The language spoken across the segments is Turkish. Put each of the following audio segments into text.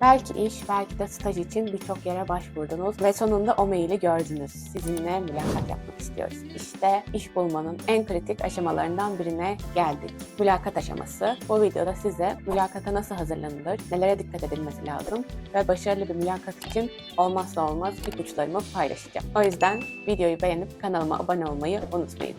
Belki iş, belki de staj için birçok yere başvurdunuz ve sonunda o maili gördünüz. Sizinle mülakat yapmak istiyoruz. İşte iş bulmanın en kritik aşamalarından birine geldik. Mülakat aşaması. Bu videoda size mülakata nasıl hazırlanılır, nelere dikkat edilmesi lazım ve başarılı bir mülakat için olmazsa olmaz ipuçlarımı paylaşacağım. O yüzden videoyu beğenip kanalıma abone olmayı unutmayın.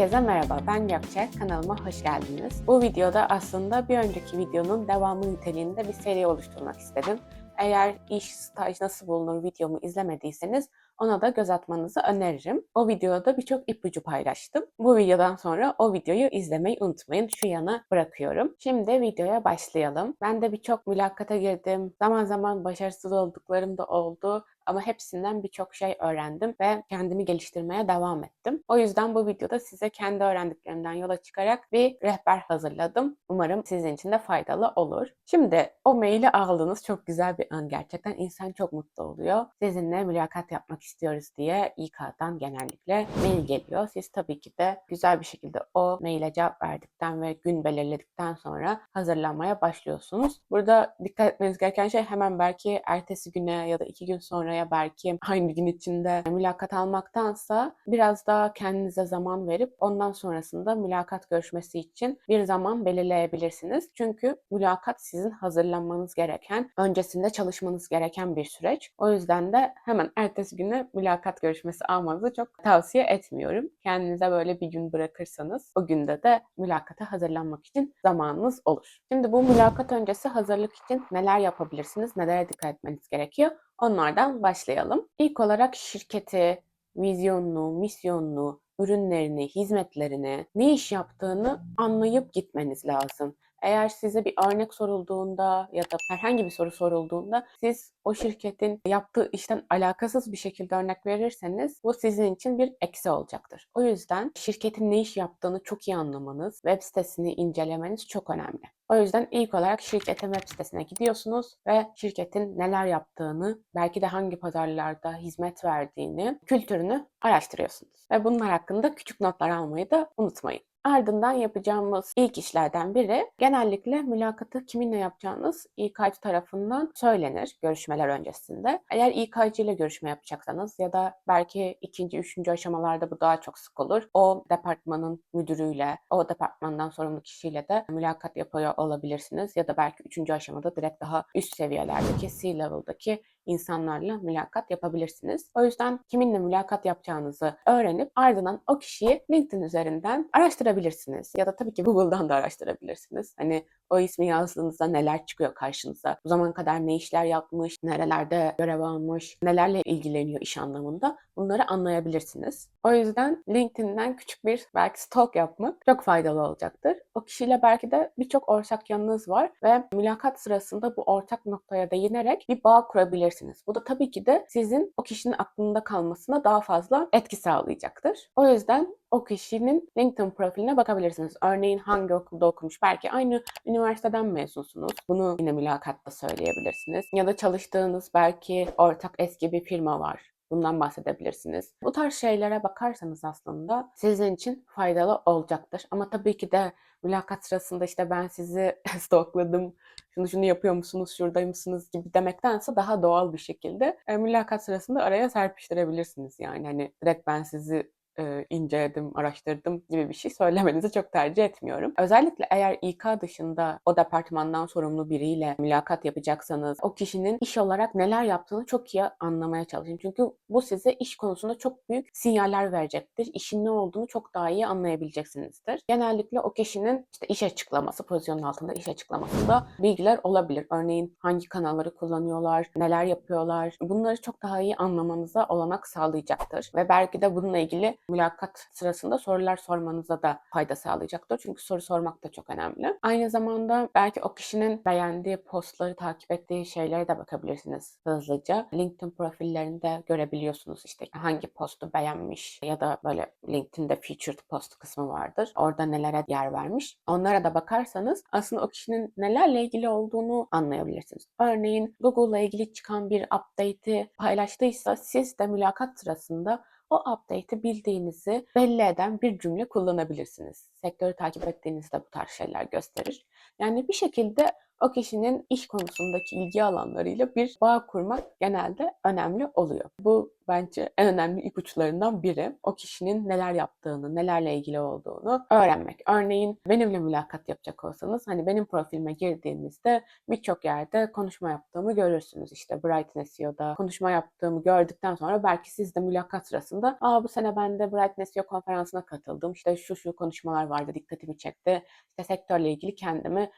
Herkese merhaba, ben Gökçe. Kanalıma hoş geldiniz. Bu videoda aslında bir önceki videonun devamı niteliğinde bir seri oluşturmak istedim. Eğer iş, staj nasıl bulunur videomu izlemediyseniz ona da göz atmanızı öneririm. O videoda birçok ipucu paylaştım. Bu videodan sonra o videoyu izlemeyi unutmayın. Şu yana bırakıyorum. Şimdi videoya başlayalım. Ben de birçok mülakata girdim. Zaman zaman başarısız olduklarım da oldu ama hepsinden birçok şey öğrendim ve kendimi geliştirmeye devam ettim. O yüzden bu videoda size kendi öğrendiklerimden yola çıkarak bir rehber hazırladım. Umarım sizin için de faydalı olur. Şimdi o maili aldınız çok güzel bir an gerçekten. insan çok mutlu oluyor. Sizinle mülakat yapmak istiyoruz diye İK'dan genellikle mail geliyor. Siz tabii ki de güzel bir şekilde o maile cevap verdikten ve gün belirledikten sonra hazırlanmaya başlıyorsunuz. Burada dikkat etmeniz gereken şey hemen belki ertesi güne ya da iki gün sonraya belki aynı gün içinde mülakat almaktansa biraz daha kendinize zaman verip ondan sonrasında mülakat görüşmesi için bir zaman belirleyebilirsiniz. Çünkü mülakat sizin hazırlanmanız gereken, öncesinde çalışmanız gereken bir süreç. O yüzden de hemen ertesi güne mülakat görüşmesi almanızı çok tavsiye etmiyorum. Kendinize böyle bir gün bırakırsanız o günde de mülakata hazırlanmak için zamanınız olur. Şimdi bu mülakat öncesi hazırlık için neler yapabilirsiniz, nelere dikkat etmeniz gerekiyor? Onlardan başlayalım. İlk olarak şirketi, vizyonunu, misyonunu, ürünlerini, hizmetlerini, ne iş yaptığını anlayıp gitmeniz lazım. Eğer size bir örnek sorulduğunda ya da herhangi bir soru sorulduğunda siz o şirketin yaptığı işten alakasız bir şekilde örnek verirseniz bu sizin için bir eksi olacaktır. O yüzden şirketin ne iş yaptığını çok iyi anlamanız, web sitesini incelemeniz çok önemli. O yüzden ilk olarak şirketin web sitesine gidiyorsunuz ve şirketin neler yaptığını, belki de hangi pazarlarda hizmet verdiğini, kültürünü araştırıyorsunuz. Ve bunlar hakkında küçük notlar almayı da unutmayın. Ardından yapacağımız ilk işlerden biri genellikle mülakatı kiminle yapacağınız İK'cı tarafından söylenir görüşmeler öncesinde. Eğer İK'cı ile görüşme yapacaksanız ya da belki ikinci, üçüncü aşamalarda bu daha çok sık olur. O departmanın müdürüyle, o departmandan sorumlu kişiyle de mülakat yapıyor olabilirsiniz. Ya da belki üçüncü aşamada direkt daha üst seviyelerdeki C-level'daki insanlarla mülakat yapabilirsiniz. O yüzden kiminle mülakat yapacağınızı öğrenip ardından o kişiyi LinkedIn üzerinden araştırabilirsiniz. Ya da tabii ki Google'dan da araştırabilirsiniz. Hani o ismi yazdığınızda neler çıkıyor karşınıza? Bu zaman kadar ne işler yapmış, nerelerde görev almış, nelerle ilgileniyor iş anlamında bunları anlayabilirsiniz. O yüzden LinkedIn'den küçük bir belki stalk yapmak çok faydalı olacaktır. O kişiyle belki de birçok ortak yanınız var ve mülakat sırasında bu ortak noktaya değinerek bir bağ kurabilirsiniz. Bu da tabii ki de sizin o kişinin aklında kalmasına daha fazla etki sağlayacaktır. O yüzden o kişinin LinkedIn profiline bakabilirsiniz. Örneğin hangi okulda okumuş, belki aynı üniversiteden mezunsunuz. Bunu yine mülakatta söyleyebilirsiniz. Ya da çalıştığınız belki ortak eski bir firma var. Bundan bahsedebilirsiniz. Bu tarz şeylere bakarsanız aslında sizin için faydalı olacaktır. Ama tabii ki de mülakat sırasında işte ben sizi stalkladım, şunu şunu yapıyor musunuz, şuradaymışsınız gibi demektense daha doğal bir şekilde e, mülakat sırasında araya serpiştirebilirsiniz. Yani hani direkt ben sizi e, inceledim, araştırdım gibi bir şey söylemenizi çok tercih etmiyorum. Özellikle eğer İK dışında o departmandan sorumlu biriyle mülakat yapacaksanız o kişinin iş olarak neler yaptığını çok iyi anlamaya çalışın. Çünkü bu size iş konusunda çok büyük sinyaller verecektir. İşin ne olduğunu çok daha iyi anlayabileceksinizdir. Genellikle o kişinin işte iş açıklaması, pozisyonun altında iş açıklamasında bilgiler olabilir. Örneğin hangi kanalları kullanıyorlar, neler yapıyorlar. Bunları çok daha iyi anlamanıza olanak sağlayacaktır. Ve belki de bununla ilgili mülakat sırasında sorular sormanıza da fayda sağlayacaktır. Çünkü soru sormak da çok önemli. Aynı zamanda belki o kişinin beğendiği postları, takip ettiği şeylere de bakabilirsiniz hızlıca. LinkedIn profillerinde görebiliyorsunuz işte hangi postu beğenmiş ya da böyle LinkedIn'de featured post kısmı vardır. Orada nelere yer vermiş. Onlara da bakarsanız aslında o kişinin nelerle ilgili olduğunu anlayabilirsiniz. Örneğin Google'la ilgili çıkan bir update'i paylaştıysa siz de mülakat sırasında o update'i bildiğinizi belli eden bir cümle kullanabilirsiniz. Sektörü takip ettiğinizde bu tarz şeyler gösterir. Yani bir şekilde o kişinin iş konusundaki ilgi alanlarıyla bir bağ kurmak genelde önemli oluyor. Bu bence en önemli ipuçlarından biri. O kişinin neler yaptığını, nelerle ilgili olduğunu öğrenmek. Örneğin benimle mülakat yapacak olsanız hani benim profilime girdiğinizde birçok yerde konuşma yaptığımı görürsünüz. İşte Brighton SEO'da konuşma yaptığımı gördükten sonra belki siz de mülakat sırasında aa bu sene ben de Brighton SEO konferansına katıldım. İşte şu şu konuşmalar vardı dikkatimi çekti. İşte sektörle ilgili kendimi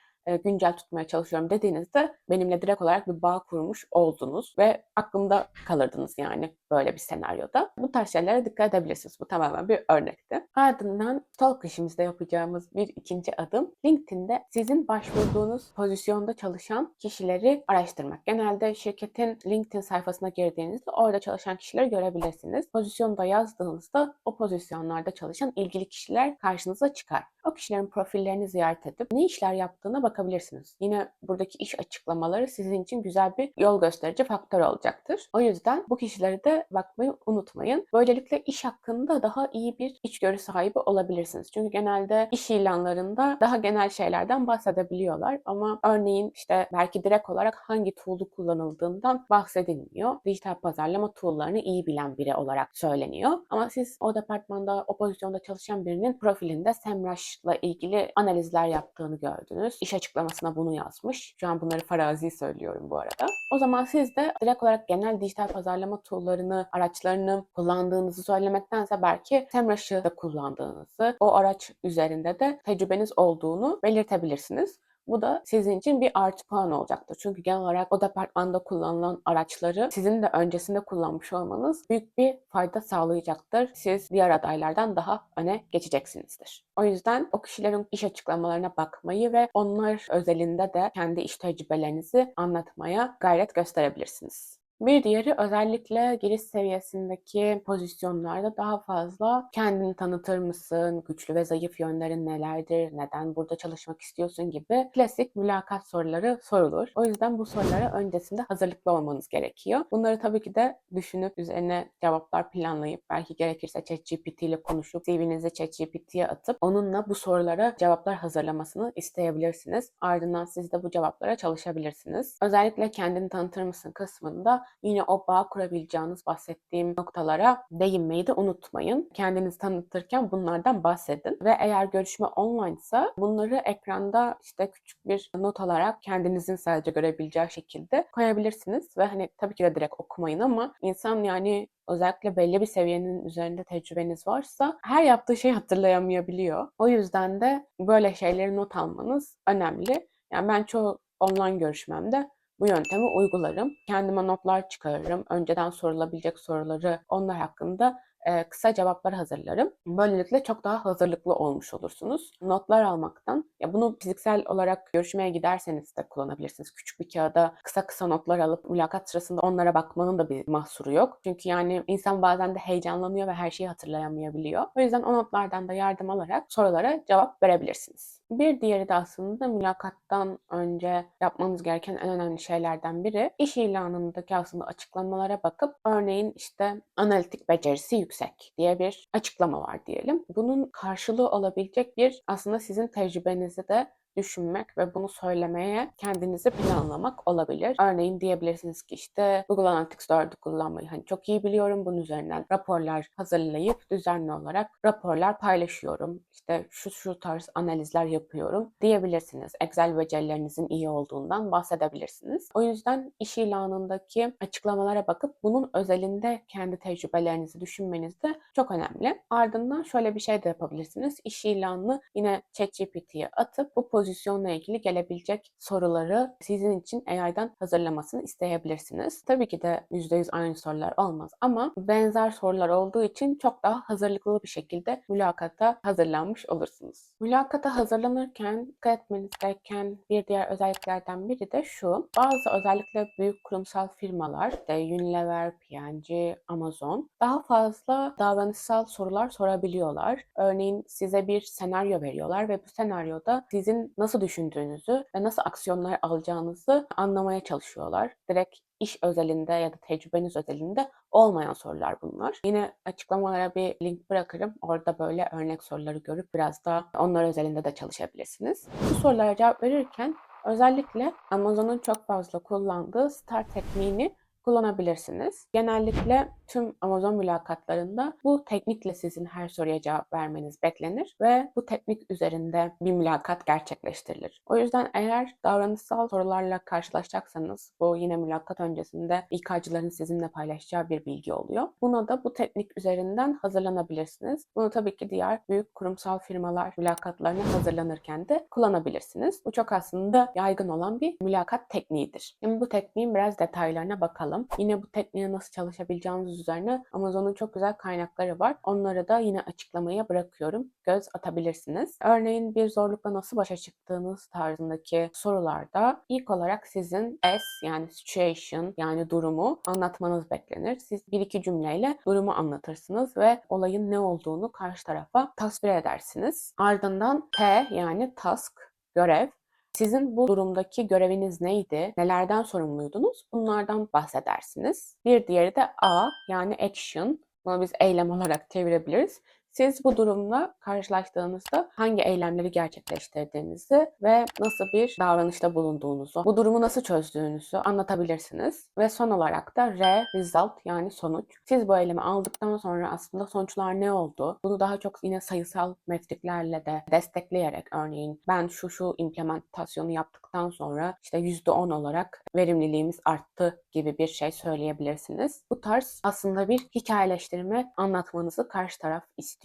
güncel tutmaya çalışıyorum dediğinizde benimle direkt olarak bir bağ kurmuş oldunuz ve aklımda kalırdınız yani böyle bir senaryoda. Bu tarz şeylere dikkat edebilirsiniz. Bu tamamen bir örnekti. Ardından stalk işimizde yapacağımız bir ikinci adım LinkedIn'de sizin başvurduğunuz pozisyonda çalışan kişileri araştırmak. Genelde şirketin LinkedIn sayfasına girdiğinizde orada çalışan kişileri görebilirsiniz. Pozisyonda yazdığınızda o pozisyonlarda çalışan ilgili kişiler karşınıza çıkar. O kişilerin profillerini ziyaret edip ne işler yaptığına bakabilirsiniz. Yine buradaki iş açıklamaları sizin için güzel bir yol gösterici faktör olacaktır. O yüzden bu kişileri de bakmayı unutmayın. Böylelikle iş hakkında daha iyi bir içgörü sahibi olabilirsiniz. Çünkü genelde iş ilanlarında daha genel şeylerden bahsedebiliyorlar ama örneğin işte belki direkt olarak hangi tool'u kullanıldığından bahsedilmiyor. Dijital pazarlama tool'larını iyi bilen biri olarak söyleniyor. Ama siz o departmanda, o pozisyonda çalışan birinin profilinde SEMrush'la ilgili analizler yaptığını gördünüz. İş açıklamasına bunu yazmış. Şu an bunları farazi söylüyorum bu arada. O zaman siz de direkt olarak genel dijital pazarlama tool'larını, araçlarını kullandığınızı söylemektense belki SEMrush'ı da kullandığınızı, o araç üzerinde de tecrübeniz olduğunu belirtebilirsiniz. Bu da sizin için bir artı puan olacaktır. Çünkü genel olarak o departmanda kullanılan araçları sizin de öncesinde kullanmış olmanız büyük bir fayda sağlayacaktır. Siz diğer adaylardan daha öne geçeceksinizdir. O yüzden o kişilerin iş açıklamalarına bakmayı ve onlar özelinde de kendi iş tecrübelerinizi anlatmaya gayret gösterebilirsiniz. Bir diğeri özellikle giriş seviyesindeki pozisyonlarda daha fazla kendini tanıtır mısın, güçlü ve zayıf yönlerin nelerdir, neden burada çalışmak istiyorsun gibi klasik mülakat soruları sorulur. O yüzden bu sorulara öncesinde hazırlıklı olmanız gerekiyor. Bunları tabii ki de düşünüp üzerine cevaplar planlayıp belki gerekirse ChatGPT ile konuşup CV'nizi ChatGPT'ye atıp onunla bu sorulara cevaplar hazırlamasını isteyebilirsiniz. Ardından siz de bu cevaplara çalışabilirsiniz. Özellikle kendini tanıtır mısın kısmında yine o bağ kurabileceğiniz bahsettiğim noktalara değinmeyi de unutmayın. Kendinizi tanıtırken bunlardan bahsedin. Ve eğer görüşme online ise bunları ekranda işte küçük bir not alarak kendinizin sadece görebileceği şekilde koyabilirsiniz. Ve hani tabii ki de direkt okumayın ama insan yani özellikle belli bir seviyenin üzerinde tecrübeniz varsa her yaptığı şeyi hatırlayamayabiliyor. O yüzden de böyle şeyleri not almanız önemli. Yani ben çoğu online görüşmemde bu yöntemi uygularım. Kendime notlar çıkarırım. Önceden sorulabilecek soruları onlar hakkında e, kısa cevaplar hazırlarım. Böylelikle çok daha hazırlıklı olmuş olursunuz. Notlar almaktan, ya bunu fiziksel olarak görüşmeye giderseniz de kullanabilirsiniz. Küçük bir kağıda kısa kısa notlar alıp mülakat sırasında onlara bakmanın da bir mahsuru yok. Çünkü yani insan bazen de heyecanlanıyor ve her şeyi hatırlayamayabiliyor. O yüzden o notlardan da yardım alarak sorulara cevap verebilirsiniz. Bir diğeri de aslında mülakattan önce yapmanız gereken en önemli şeylerden biri iş ilanındaki aslında açıklamalara bakıp örneğin işte analitik becerisi yüksek diye bir açıklama var diyelim. Bunun karşılığı olabilecek bir aslında sizin tecrübenizi de düşünmek ve bunu söylemeye kendinizi planlamak olabilir. Örneğin diyebilirsiniz ki işte Google Analytics 4'ü kullanmayı hani çok iyi biliyorum. Bunun üzerinden raporlar hazırlayıp düzenli olarak raporlar paylaşıyorum. İşte şu şu tarz analizler yapıyorum diyebilirsiniz. Excel becerilerinizin iyi olduğundan bahsedebilirsiniz. O yüzden iş ilanındaki açıklamalara bakıp bunun özelinde kendi tecrübelerinizi düşünmeniz de çok önemli. Ardından şöyle bir şey de yapabilirsiniz. İş ilanını yine ChatGPT'ye atıp bu pozisyonla ilgili gelebilecek soruları sizin için AI'dan hazırlamasını isteyebilirsiniz. Tabii ki de %100 aynı sorular olmaz ama benzer sorular olduğu için çok daha hazırlıklı bir şekilde mülakata hazırlanmış olursunuz. Mülakata hazırlanırken dikkat etmeniz gereken bir diğer özelliklerden biri de şu. Bazı özellikle büyük kurumsal firmalar, işte Unilever, P&G, Amazon daha fazla davranışsal sorular sorabiliyorlar. Örneğin size bir senaryo veriyorlar ve bu senaryoda sizin nasıl düşündüğünüzü ve nasıl aksiyonlar alacağınızı anlamaya çalışıyorlar. Direkt iş özelinde ya da tecrübeniz özelinde olmayan sorular bunlar. Yine açıklamalara bir link bırakırım. Orada böyle örnek soruları görüp biraz da onlar özelinde de çalışabilirsiniz. Bu sorulara cevap verirken özellikle Amazon'un çok fazla kullandığı STAR tekniğini kullanabilirsiniz. Genellikle tüm Amazon mülakatlarında bu teknikle sizin her soruya cevap vermeniz beklenir ve bu teknik üzerinde bir mülakat gerçekleştirilir. O yüzden eğer davranışsal sorularla karşılaşacaksanız bu yine mülakat öncesinde İK'cıların sizinle paylaşacağı bir bilgi oluyor. Buna da bu teknik üzerinden hazırlanabilirsiniz. Bunu tabii ki diğer büyük kurumsal firmalar mülakatlarına hazırlanırken de kullanabilirsiniz. Bu çok aslında yaygın olan bir mülakat tekniğidir. Şimdi bu tekniğin biraz detaylarına bakalım. Yine bu tekniğe nasıl çalışabileceğiniz üzerine Amazon'un çok güzel kaynakları var. Onları da yine açıklamaya bırakıyorum. Göz atabilirsiniz. Örneğin bir zorlukla nasıl başa çıktığınız tarzındaki sorularda ilk olarak sizin S yani situation yani durumu anlatmanız beklenir. Siz bir iki cümleyle durumu anlatırsınız ve olayın ne olduğunu karşı tarafa tasvir edersiniz. Ardından T yani task, görev sizin bu durumdaki göreviniz neydi? Nelerden sorumluydunuz? Bunlardan bahsedersiniz. Bir diğeri de A yani action. Bunu biz eylem olarak çevirebiliriz. Siz bu durumla karşılaştığınızda hangi eylemleri gerçekleştirdiğinizi ve nasıl bir davranışta bulunduğunuzu, bu durumu nasıl çözdüğünüzü anlatabilirsiniz. Ve son olarak da R, result yani sonuç. Siz bu eylemi aldıktan sonra aslında sonuçlar ne oldu? Bunu daha çok yine sayısal metriklerle de destekleyerek örneğin ben şu şu implementasyonu yaptıktan sonra işte %10 olarak verimliliğimiz arttı gibi bir şey söyleyebilirsiniz. Bu tarz aslında bir hikayeleştirme anlatmanızı karşı taraf istiyor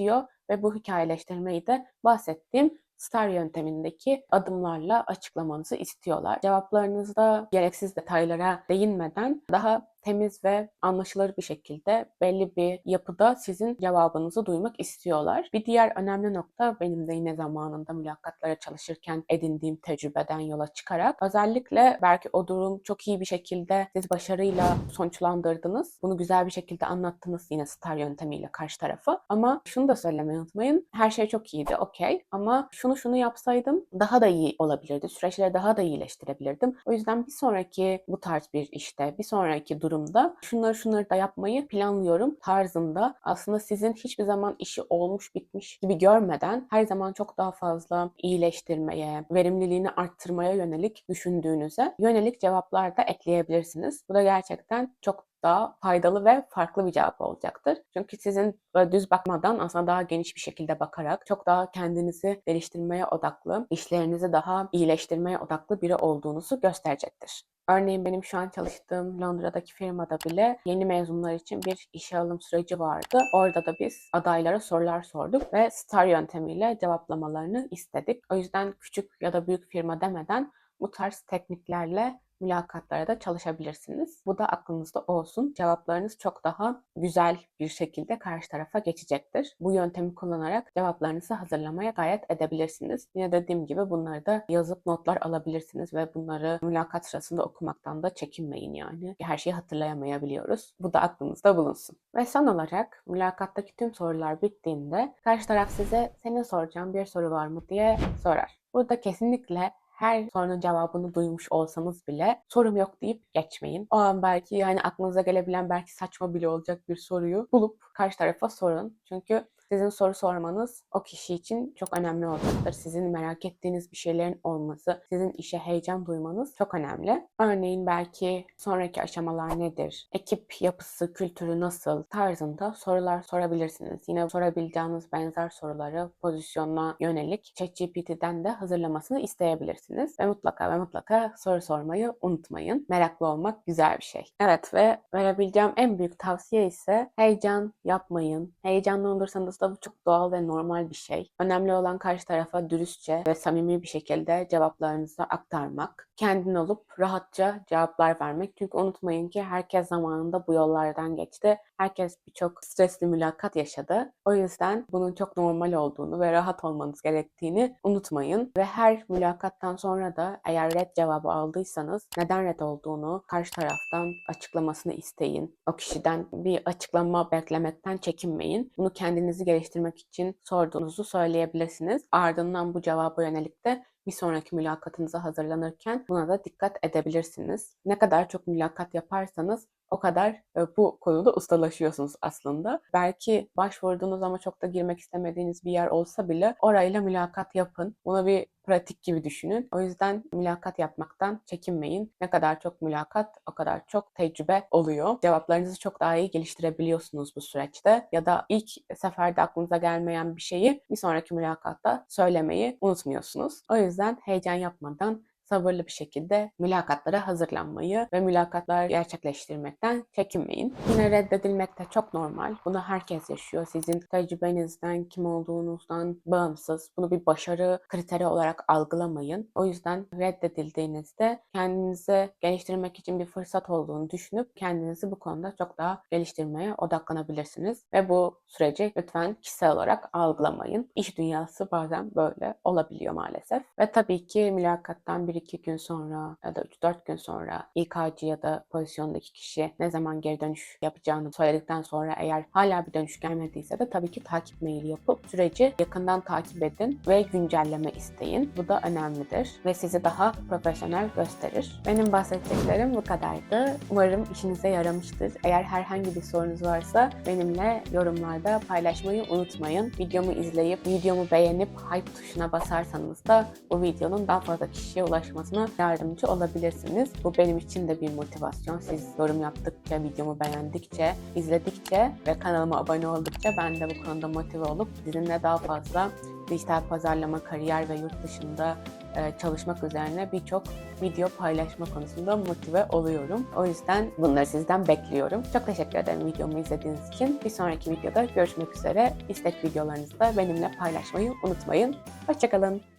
ve bu hikayeleştirmeyi de bahsettiğim STAR yöntemindeki adımlarla açıklamanızı istiyorlar. Cevaplarınızda gereksiz detaylara değinmeden daha temiz ve anlaşılır bir şekilde belli bir yapıda sizin cevabınızı duymak istiyorlar. Bir diğer önemli nokta benim de yine zamanında mülakatlara çalışırken edindiğim tecrübeden yola çıkarak özellikle belki o durum çok iyi bir şekilde siz başarıyla sonuçlandırdınız. Bunu güzel bir şekilde anlattınız yine STAR yöntemiyle karşı tarafa. Ama şunu da söylemeyi unutmayın. Her şey çok iyiydi okey ama şunu şunu yapsaydım daha da iyi olabilirdi. Süreçleri daha da iyileştirebilirdim. O yüzden bir sonraki bu tarz bir işte, bir sonraki durumda şunları şunları da yapmayı planlıyorum tarzında aslında sizin hiçbir zaman işi olmuş bitmiş gibi görmeden her zaman çok daha fazla iyileştirmeye, verimliliğini arttırmaya yönelik düşündüğünüze yönelik cevaplar da ekleyebilirsiniz. Bu da gerçekten çok daha faydalı ve farklı bir cevap olacaktır. Çünkü sizin böyle düz bakmadan aslında daha geniş bir şekilde bakarak çok daha kendinizi geliştirmeye odaklı, işlerinizi daha iyileştirmeye odaklı biri olduğunuzu gösterecektir. Örneğin benim şu an çalıştığım Londra'daki firmada bile yeni mezunlar için bir işe alım süreci vardı. Orada da biz adaylara sorular sorduk ve STAR yöntemiyle cevaplamalarını istedik. O yüzden küçük ya da büyük firma demeden bu tarz tekniklerle mülakatlara da çalışabilirsiniz. Bu da aklınızda olsun. Cevaplarınız çok daha güzel bir şekilde karşı tarafa geçecektir. Bu yöntemi kullanarak cevaplarınızı hazırlamaya gayet edebilirsiniz. Yine dediğim gibi bunları da yazıp notlar alabilirsiniz ve bunları mülakat sırasında okumaktan da çekinmeyin yani. Her şeyi hatırlayamayabiliyoruz. Bu da aklınızda bulunsun. Ve son olarak mülakattaki tüm sorular bittiğinde karşı taraf size senin soracağın bir soru var mı diye sorar. Burada kesinlikle her sorunun cevabını duymuş olsanız bile sorum yok deyip geçmeyin. O an belki yani aklınıza gelebilen belki saçma bile olacak bir soruyu bulup karşı tarafa sorun. Çünkü sizin soru sormanız o kişi için çok önemli olacaktır. Sizin merak ettiğiniz bir şeylerin olması, sizin işe heyecan duymanız çok önemli. Örneğin belki sonraki aşamalar nedir? Ekip yapısı, kültürü nasıl tarzında sorular sorabilirsiniz. Yine sorabileceğiniz benzer soruları pozisyona yönelik ChatGPT'den de hazırlamasını isteyebilirsiniz. Ve mutlaka ve mutlaka soru sormayı unutmayın. Meraklı olmak güzel bir şey. Evet ve verebileceğim en büyük tavsiye ise heyecan yapmayın. Heyecanlı olursanız da bu çok doğal ve normal bir şey. Önemli olan karşı tarafa dürüstçe ve samimi bir şekilde cevaplarınızı aktarmak. Kendin olup rahatça cevaplar vermek. Çünkü unutmayın ki herkes zamanında bu yollardan geçti herkes birçok stresli mülakat yaşadı. O yüzden bunun çok normal olduğunu ve rahat olmanız gerektiğini unutmayın. Ve her mülakattan sonra da eğer red cevabı aldıysanız neden red olduğunu karşı taraftan açıklamasını isteyin. O kişiden bir açıklama beklemekten çekinmeyin. Bunu kendinizi geliştirmek için sorduğunuzu söyleyebilirsiniz. Ardından bu cevaba yönelik de bir sonraki mülakatınıza hazırlanırken buna da dikkat edebilirsiniz. Ne kadar çok mülakat yaparsanız o kadar e, bu konuda ustalaşıyorsunuz aslında. Belki başvurduğunuz ama çok da girmek istemediğiniz bir yer olsa bile orayla mülakat yapın. Buna bir pratik gibi düşünün. O yüzden mülakat yapmaktan çekinmeyin. Ne kadar çok mülakat o kadar çok tecrübe oluyor. Cevaplarınızı çok daha iyi geliştirebiliyorsunuz bu süreçte. Ya da ilk seferde aklınıza gelmeyen bir şeyi bir sonraki mülakatta söylemeyi unutmuyorsunuz. O yüzden heyecan yapmadan sabırlı bir şekilde mülakatlara hazırlanmayı ve mülakatlar gerçekleştirmekten çekinmeyin. Yine reddedilmek de çok normal. Bunu herkes yaşıyor. Sizin tecrübenizden, kim olduğunuzdan bağımsız. Bunu bir başarı kriteri olarak algılamayın. O yüzden reddedildiğinizde kendinizi geliştirmek için bir fırsat olduğunu düşünüp kendinizi bu konuda çok daha geliştirmeye odaklanabilirsiniz. Ve bu süreci lütfen kişisel olarak algılamayın. İş dünyası bazen böyle olabiliyor maalesef. Ve tabii ki mülakattan bir 1-2 gün sonra ya da 3-4 gün sonra İK'cı ya da pozisyondaki kişi ne zaman geri dönüş yapacağını söyledikten sonra eğer hala bir dönüş gelmediyse de tabii ki takip maili yapıp süreci yakından takip edin ve güncelleme isteyin. Bu da önemlidir ve sizi daha profesyonel gösterir. Benim bahsedeceklerim bu kadardı. Umarım işinize yaramıştır. Eğer herhangi bir sorunuz varsa benimle yorumlarda paylaşmayı unutmayın. Videomu izleyip, videomu beğenip hype tuşuna basarsanız da bu videonun daha fazla kişiye ulaşmasını ulaşmasına yardımcı olabilirsiniz. Bu benim için de bir motivasyon. Siz yorum yaptıkça, videomu beğendikçe, izledikçe ve kanalıma abone oldukça ben de bu konuda motive olup sizinle daha fazla dijital pazarlama, kariyer ve yurt dışında e, çalışmak üzerine birçok video paylaşma konusunda motive oluyorum. O yüzden bunları sizden bekliyorum. Çok teşekkür ederim videomu izlediğiniz için. Bir sonraki videoda görüşmek üzere. İstek videolarınızı da benimle paylaşmayı unutmayın. Hoşçakalın.